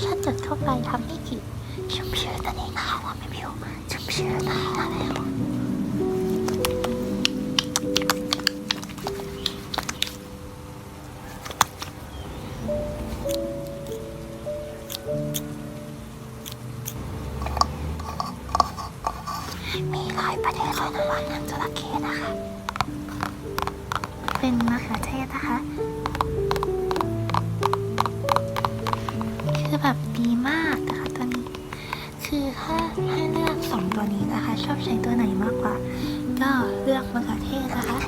ชั่นจากทั่วไปทำให้ผิวชุ่มชื้นนั่นเองนะคะทำให้ผิวชมชื้นนะคะแล้วมีหลายประเทศเลยนว่าน้ำจระเข้นะคะ เป็นมะเขือเทศนะคะ แบบดีมากนะคะตัวนี้ คือถ้าให้เลือกสองตัวนี้นะคะ ชอบใช้ตัวไหนมากกว่า ก็เลือกมะเขือเทศนะคะ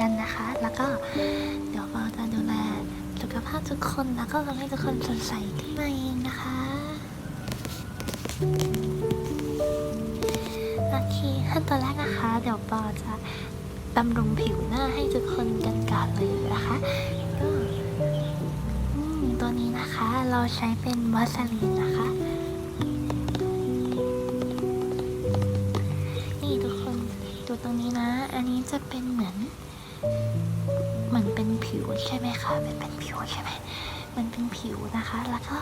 กันนะคะ แล้วก็เดี๋ยวเราจะดูแลสุขภาพทุกคนแล้วก็ทำให้ทุกคนสดใสขึ้นมาเองนะคะโอเคขั้นตอนแรกนะคะ เดี๋ยวปอจะบำรุงผิวหน้าให้ทุกคนกันก่อนเลยนะคะก็ตัวนี้นะคะเราใช้เป็นวาสลีนนะคะนี่ทุกคนดูตรงนี้นะ อันนี้จะเป็นเหมือน มือนเป็นผิวใช่ไหมคะเป็นเป็นผิวใช่ไหมมันเป็นผิวนะคะ แล้วก็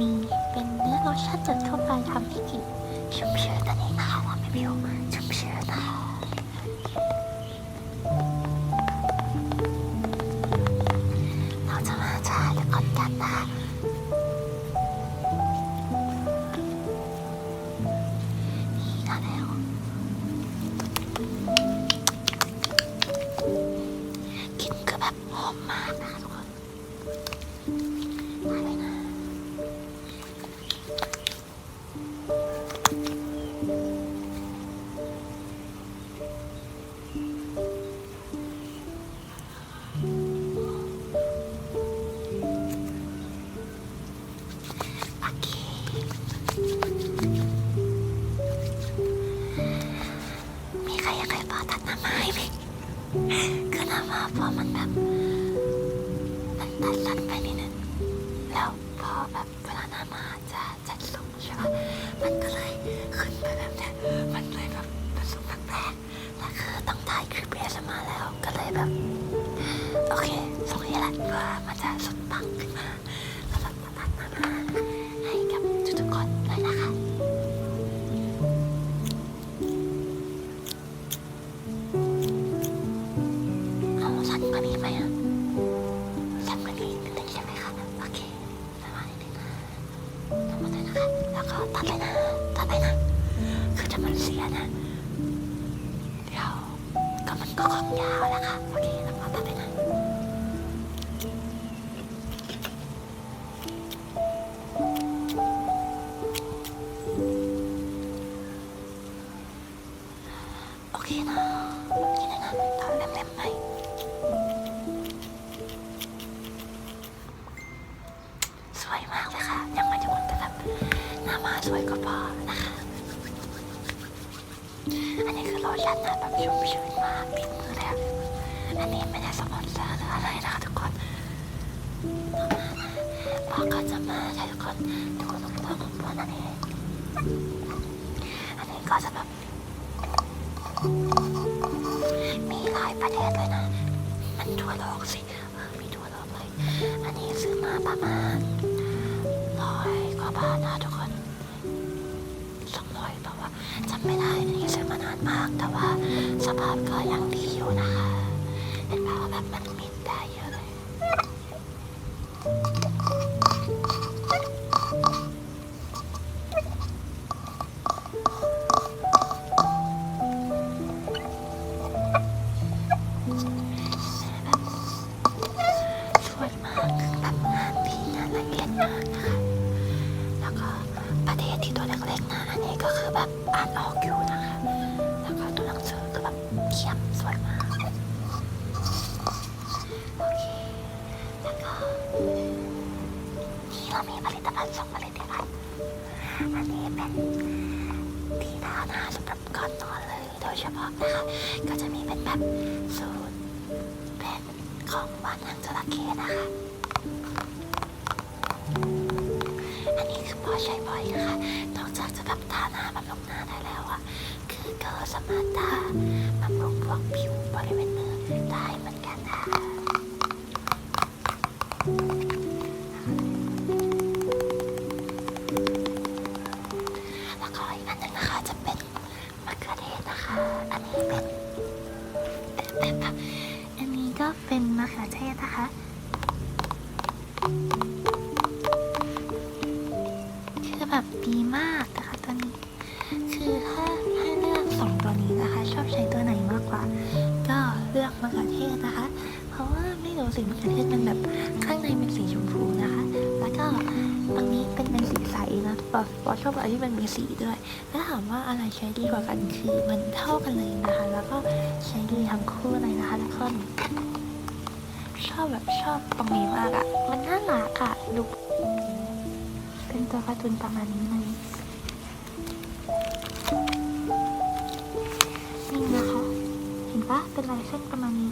มีเป็นเนื้อโลชั่นจากทั่วไปทำให้ผิวชุ่มชื้นนั่นเองนะคะทำให้ผิวชุ่มชื้นนะคะ คือหน้าะมันแบบมันตัดสั้นไปนิดนึง ตอนเล็มๆไหม สวยมากเลยค่ะ ยังไม่จะหมดแต่แบบหน้ามาสวยกว่าพอนะคะ อันนี้คือโลชั่นนะแบบชุ่มชื้นมากติดมือเลยอะอันนี้ไม่ได้สปอนเซอร์หรืออะไรนะคะทุกคนต่อมานะพอก็จะมาให้ทุกคนดูลูกตัวของตัวนั่นเองอันนี้ก็จะแบบายประเทศเลยนะ มันทั่วโลกสิมีทั่วโลกเลย อันนี้ซื้อมาประมาณร้อยกว่าบาทนะทุกคนสองร้อยเพราะว่าจำไม่ได้ อันนี้ซื้อมานานมาก แต่ว่าสภาพก็ยังดีอยู่นะคะ เห็นไหมว่าแบบมันมิดได้เยอะเลย อ่านออกอยู่นะคะแล้วก็ตัวหนังสือก็แบบเขียมสวยมากโอเคแล้วก็นี่เรามีผลิตภัณฑ์สองผลิตภัณฑ์อันนี้เป็นที่ทาหน้าสำหรับก่อนนอนเลยโดยเฉพาะนะคะก็จะมีเป็นแบบสูตรเป็นของบ้านหางจระเข้นะคะอันนี้คือพอใช้บ่อยนะคะนอกจากจะ แบบทาหน้าบบลงหน้าได้แล้วอะคือเก็สมารถทาบำรุง ข้างในเป็นสีชมพูนะคะ แล้วก็ตรงนี้เป็นเป็นสีใสนะปอปอชอบอะไรที่มันมีสีด้วยแล้วถามว่าอะไรใช้ดีกว่ากันคือมันเท่ากันเลยนะคะ แล้วก็ใช้ดีทั้งคู่เลยนะคะทุกคนชอบแบบชอบตรงนี้มากอะมันน่ารักอะดูเป็นตัวการ์ตูนประมาณนี้เลยนี่นะคะ เห็นปะเป็นลายเส้นประมาณนี้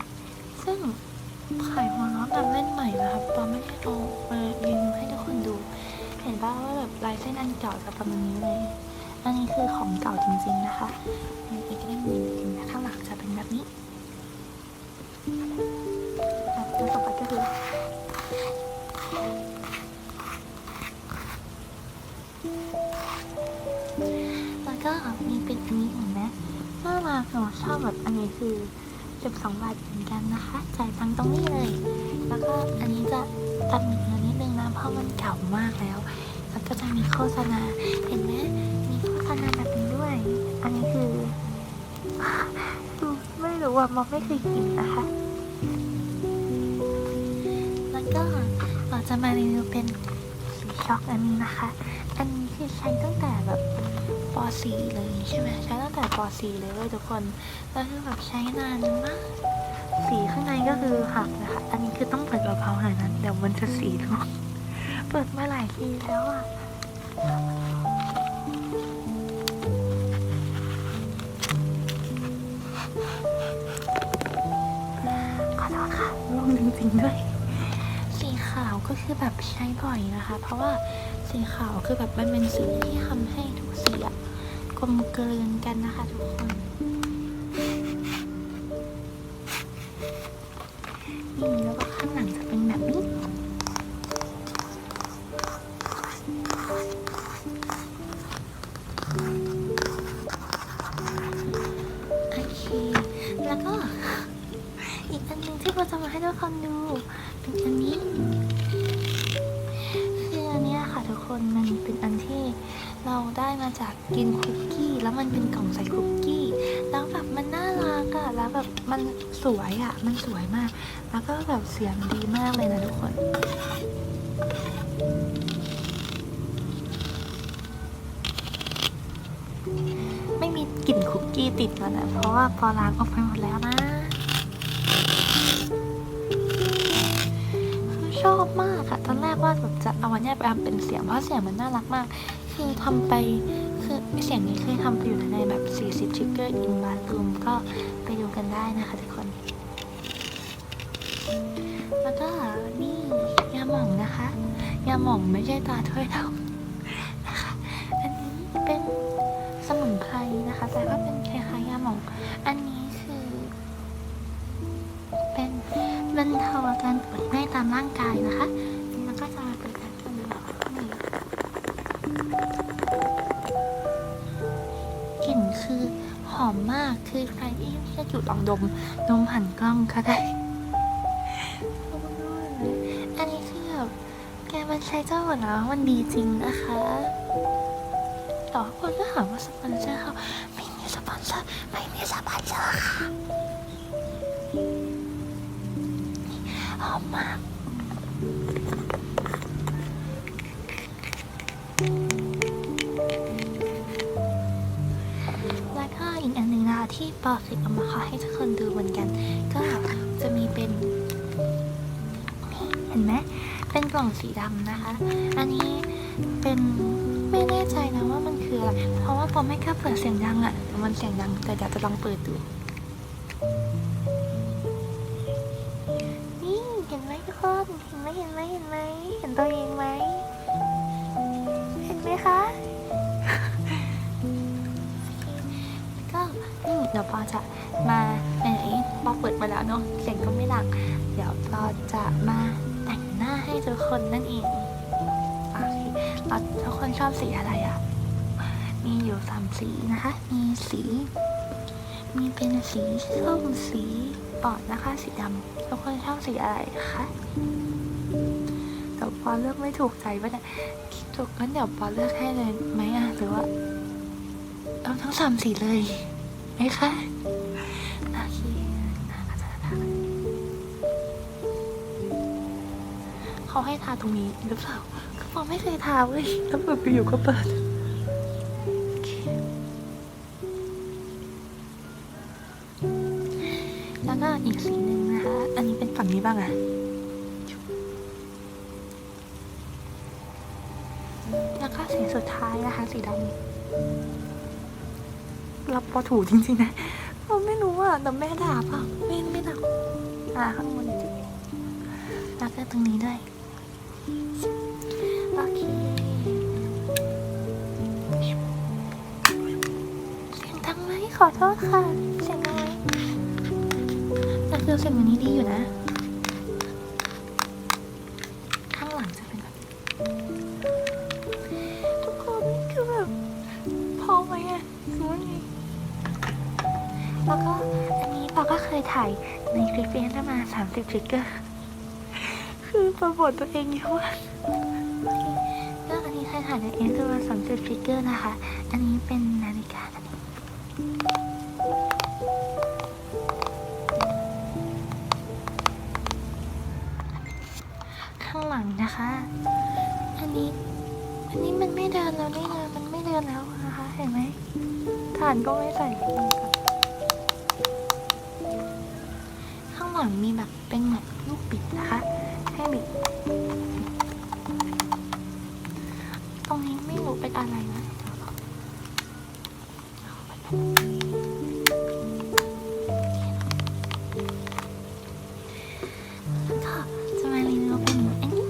ขายหัวล้อแบบเล่นใหม่นะครับปอไม่ได้เอามารีวิวให้ทุกคนดู เห็นปะว่าแบบลายเส้นอันเก่าจะประมาณนี้เลย อันนี้คือของเก่าจริง ๆนะคะนี่อีกเล่มหนึ่งจริงๆข้างหลังจะเป็นแบบนี้แบบตัวต่อไปก็คือแล้วก็มีเป็นอันนี้เห็นไหมน่ารักหนูชอบแบบอันนี้คือ 12บาทเหมือนกันนะคะ จ่ายตังตรงนี้เลย แล้วก็อันนี้จะตัดหนึ่งนิดนึงนะเพราะมันเก่ามากแล้ว แล้วก็จะมีโฆษณา เห็นไหมมีโฆษณาแบบนี้ด้วย อันนี้คือไม่รู้ว่ามองไม่เคยกินนะคะ แล้วก็เราจะมารีวิวเป็นสีช็อกอันนี้นะคะ อันนี้คือใช้ตั้งแต่แบบ ป .4 เลยใช่ไหมใช้ตั้งแต่ป .4 เลยเว้ยทุกคนแล้วคือแบบใช้นานมากสีข้างในก็คือหักนะคะ อันนี้คือต้องเปิดเบาๆหน่อยนะเดี๋ยวมันจะสีร่วงเปิดมาหลายทีแล้วอะขอโทษค่ะร่วงจริงๆด้วยสีขาวก็คือแบบใช้บ่อยนะคะ เพราะว่าสีขาวคือแบบมันเป็นสีที่ทำให้ทุกสีกลมกลืนกันนะคะทุกคน ได้มาจากกินคุกกี้ แล้วมันเป็นกล่องใส่คุกกี้ แล้วแบบมันน่ารักอะแล้วแบบมันสวยอะมันสวยมาก แล้วก็แบบเสียงดีมากเลยนะทุกคนไม่มีกลิ่นคุกกี้ติดมานะ เพราะว่าพอล้างออกไปหมดแล้วนะ ชอบมากอะตอนแรกว่าแบบจะเอาอันเนี้ยไปทำเป็นเสียง เพราะเสียงมันน่ารักมาก คือทำไปคือเสียงนี้เคยทำไปอยู่ในแบบ 40 trigger in bathroom ก็ไปดูกันได้นะคะทุกคน แล้วก็นี่ยาหม่องนะคะ ยาหม่องไม่ใช่ตาถ้วยทองนะคะ อันนี้เป็นสมุนไพรนะคะ แต่ว่าเป็นคล้ายๆยาหม่อง อันนี้คือ เป็นบรรเทาอาการปวดเมื่อยตามร่างกายนะคะ คือใครที่จะจุดลองดมดมหันกล้องก็ได้อันนี้คือแบบแกมันใช้เจ้าหนะมันดีจริงนะคะต่อคนก็ถามว่าสปอนเซอร์เขาไม่มีสปอนเซอร์ไม่มีสปอนเซอร์ค่ะหอมมาก ที่ปอฟิกเอามาขอให้ทุกคนดูเหมือนกัน ก็จะมีเป็นเห็นไหมเป็นกล่องสีดำนะคะ อันนี้เป็นไม่แน่ใจนะว่ามันคืออะไร เพราะว่าปอไม่กล้าเปิดเสียงดังอะแต่มันเสียงดังแต่เดี๋ยวจะลองเปิดดู นี่เห็นไหมทุกคนเห็นไหมเห็นไหมเห็นไหมเห็นตัวเองไหมเห็นไหมคะ ดี๋ยวปอจะมาไหนๆปอเปิดมาแล้วเนาะเสียงก็ไม่ดังเดี๋ยวปอจะมาแต่งหน้าให้ทุกคนนั่นเองโอเคเราทุกคนชอบสีอะไรอะ่ะ มีอยู่สามสีนะคะ มีสี มีเป็นสีส้มสีปอดนะคะสีดำทุกคนชอบสีอะไรคะเดี๋ยวปอเลือกไม่ถูกใจปะเนี่ยถูกงั้นเดี๋ยวปอเลือกให้เลยไหมอะหรือว่าเอาทั้งสามสีเลย ไหมคะโอเคน่าก็จะทาเขาให้ทาตรงนี้หรือเปล่าก็บอกไม่เคยทาเว้ยแล้วเปิดไปอยู่ก็เปิดแล้วก็อีกสีหนึ่งนะคะ อันนี้เป็นฝั่งนี้บ้างอะแล้วก็สีสุดท้ายนะคะสีดำ รับพอถูจริงๆนะเราไม่รู้อะแต่แม่ด่าเปล่าไม่ไม่ด่าอ่าข้างบนริงแล้ตรงนี้ด้วยโอเคเสียงดังไหมขอโทษค่ะ เสียงดังไหมแต่คือเสียงวันนี้ดีอยู่นะ ข้างหลังจะเป็นแบบทุกคนคือแบบพอไหมอะคือว่าไง แล้วก็อันนี้ปอก็เคยถ่ายในคลิปเองได้มา30ทริกเกอร์ คือประบทตัวเองเยอะมากโอเคแล้วอันนี้เคยถ่ายในเองคือมา30ทริกเกอร์นะคะ อันนี้เป็นนาฬิกาอันนี้ข้างหลังนะคะ อันนี้ อันนี้มันไม่เดินแล้วนี่นะมันไม่เดินแล้วนะคะ เห็นไหมฐานก็ไม่ใส่ หลังมีแบบเป็นแบบลูกบิดนะคะ ให้บิด ตรงนี้ไม่รู้เป็นอะไรนะแล้วก็จะมารีวิวเป็นอันนี้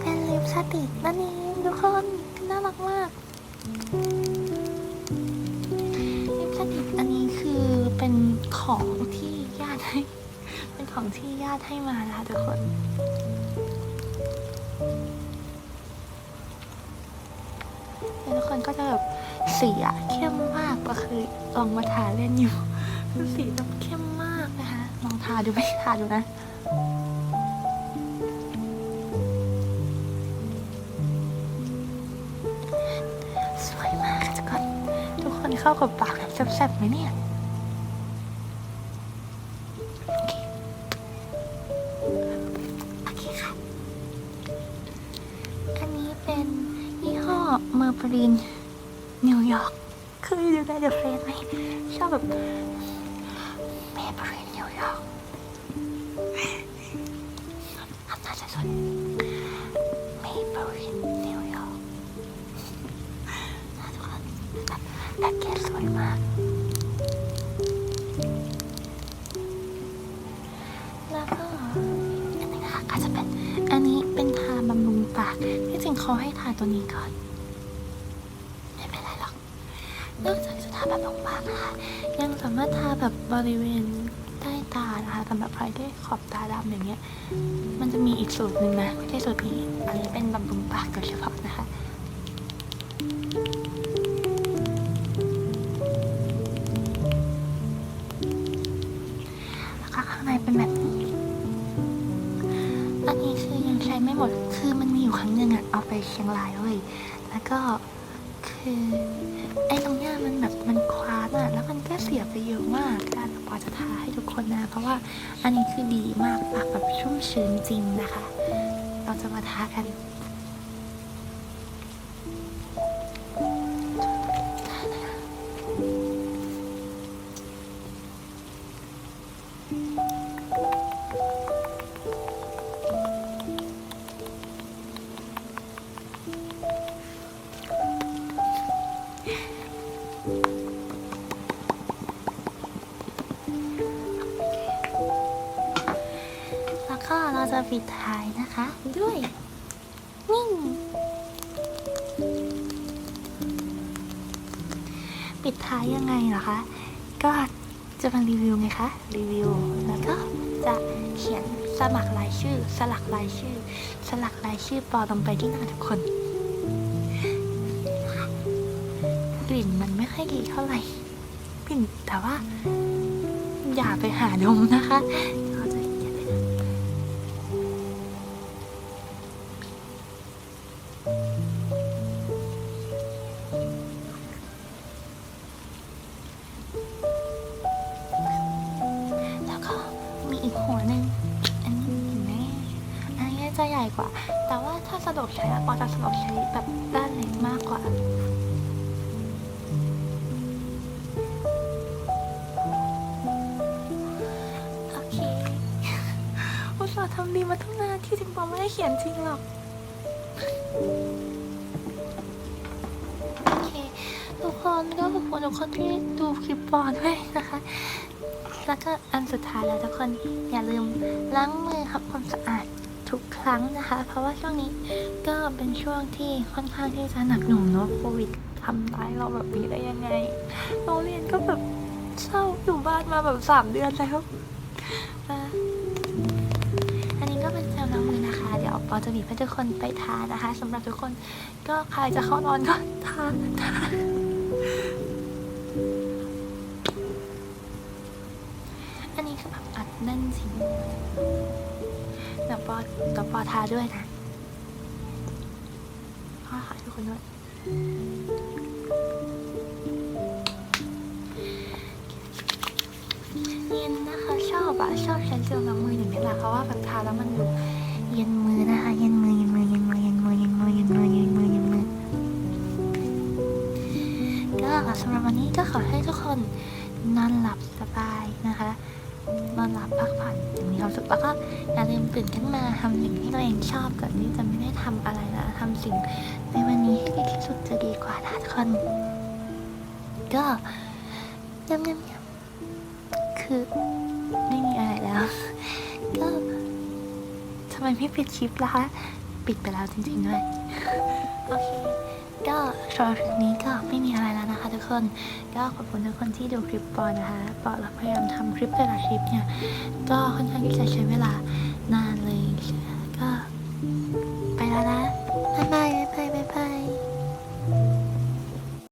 เป็นลิปสติกนั่นเองทุกคนน่ารักมากลิปสติกอันนี้คือเป็นของที่ ญาติให้ เป็นของที่ญาติให้มานะคะทุกคนแล้วทุกคนก็จะแบบสีอะเข้มมากก็คือลองมาทาเล่นอยู่คือสีแบบเข้มมากนะคะลองทาดูไหมทาดูนะสวยมากค่ะทุกคนทุกคนเข้ากับปากแบบแซ่บๆไหมเนี่ย เมอร์บรินนิวยอร์กเคยดูในเดอะเฟสไหมชอบแบบเมอร์บรินนิวยอร์กทำน้าจะสวยเมเบอรินนิวยอร์กนะทุกคนแพ็กเกจสวยมากแล้วก็อันนี้นะคะก็จะเป็นอันนี้เป็นทาบำรุงปากที่จริงเขาให้ทาตัวนี้ก่อน ไม่เป็นไรหรอก นอกจากจะทาแบำรุงปากนะคะยังสามารถทาแบบบริเวณใต้ตานะคะสำหรับใครที่ขอบตาดำอย่างเงี้ย มันจะมีอีกสูตรหนึ่งนะไม่ใช่สูตรนี้อันนี้เป็นบำรุงปากโดยเฉพาะนะคะแล้วก็ข้างในเป็นแบบนี้อันนี้คือยังใช้ไม่หมดคือมันมีอยู่ครั้งหนึ่งอะเอาไปเชียงรายเว้ยแล้วก็ คือ ไอ้ตรงเนี้ยมันแบบมันคว้านอะแล้วมันก็เสียไปเยอะมากการกว่าจะทาให้ทุกคนนะ เพราะว่าอันนี้คือดีมากปากแบบชุ่มชื้นจริงนะคะ เราจะมาทากัน ก็เราจะปิดท้ายนะคะ ด้วยนี่งปิดท้ายยังไงเหรอคะ ก็จะมารีวิวไงคะ รีวิว แล้วก็จะเขียนสมัครรายชื่อ สลักรายชื่อ สลักรายชื่อปอลงไปที่หน้าทุกคน กลิ่นมันไม่ค่อยดีเท่าไหร่กลิ่นแต่ว่า อย่าไปหาดมนะคะ สะดวกใช้อะปอจะสะดวกใช้แบบด้านเล็กมากกว่า โอเคอุตส่าห์ทำดีมาตั้งนานที่จริงปอไม่ได้เขียนจริงหรอก โอเค ทุกคนก็ขอบคุณทุกคนที่ดูคลิปปอด้วยนะคะ แล้วก็อันสุดท้ายแล้วทุกคนอย่าลืมล้างมือทำความสะอาด ทุกครั้งนะคะ เพราะว่าช่วงนี้ก็เป็นช่วงที่ค่อนข้างที่จะหนักหน่วงเนาะโควิดทำร้ายเราแบบนี้ได้ยังไงโรงเรียนก็แบบเศร้าอยู่บ้านมาแบบสามเดือนแล้วอันนี้ก็เป็นแซวล้างมือนะคะ เดี๋ยวปอจะบีบให้ทุกคนไปทานนะคะสำหรับทุกคนก็ใครจะเข้านอนก็ทานทานอันนี้คือแบบอัดแน่นจริง เดี๋ยวปอเดี๋ยวปอทาด้วยนะพ่อขายทุกคนด้วยเย็นนะคะชอบอะชอบใช้เจลล้างมืออย่างนี้แหละเพราะว่าแบบทาแล้วมันดูเย็นมือนะคะเย็นมือเย็นมือเย็นมือเย็นมือเย็นมือเย็นมือเย็นมือเย็นมือก็สำหรับวันนี้ก็ขอให้ทุกคนนอนหลับสบายนะคะ นอนหลับพักผ่อนอย่างมีความสุขแล้วก็อย่าลืมตื่นขึ้นมาทำสิ่งที่ตัวเองชอบก่อนที่จะไม่ได้ทำอะไรนะทำสิ่งในวันนี้ให้ดีที่สุดจะดีกว่านะทุกคนก็ยำยำยำคือไม่มีอะไรแล้ว ก็ทำไมไม่ปิดคลิปล่ะคะ ปิดไปแล้วจริงๆด้วย โอเค ก็สำหรับนี้ก็ไม่มีอะไร คน ก็ขอบคุณทุกคนที่ดูคลิปปอนะคะปอเราพยายามทำคลิปแต่ละคลิปเนี่ยก็ค่อนข้างที่จะใช้เวลา